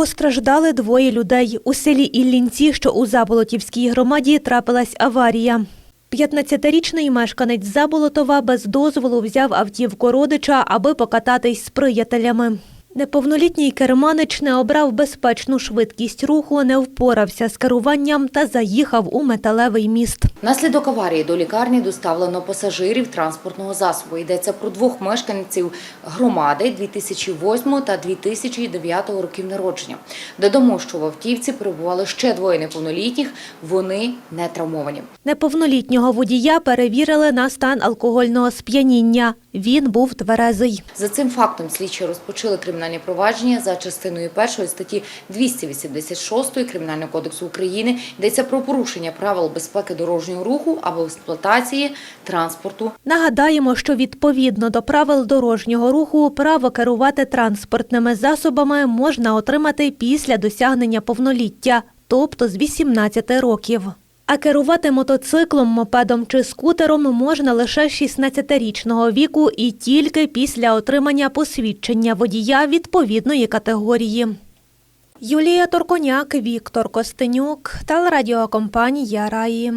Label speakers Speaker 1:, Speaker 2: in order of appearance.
Speaker 1: Постраждали двоє людей. У селі Іллінці, що у Заболотівській громаді, трапилась аварія. 15-річний мешканець Заболотова без дозволу взяв автівку родича, аби покататись з приятелями. Неповнолітній керманич не обрав безпечну швидкість руху, не впорався з керуванням та заїхав у металевий міст.
Speaker 2: Внаслідок аварії до лікарні доставлено пасажирів транспортного засобу. Йдеться про двох мешканців громади 2008 та 2009 років народження. Додамо, що в автівці перебували ще двоє неповнолітніх. Вони не травмовані.
Speaker 1: Неповнолітнього водія перевірили на стан алкогольного сп'яніння. Він був тверезий.
Speaker 2: За цим фактом слідчі розпочали кримінальне провадження за частиною першої статті 286 Кримінального кодексу України. Йдеться про порушення правил безпеки дорожнього руху або експлуатації транспорту
Speaker 1: Нагадаємо, що відповідно до правил дорожнього руху право керувати транспортними засобами можна отримати після досягнення повноліття, тобто з 18 років. А керувати мотоциклом, мопедом чи скутером можна лише 16-річного віку і тільки після отримання посвідчення водія відповідної категорії. Юлія Торконяк, Віктор Костенюк, телерадіокомпанія Раї.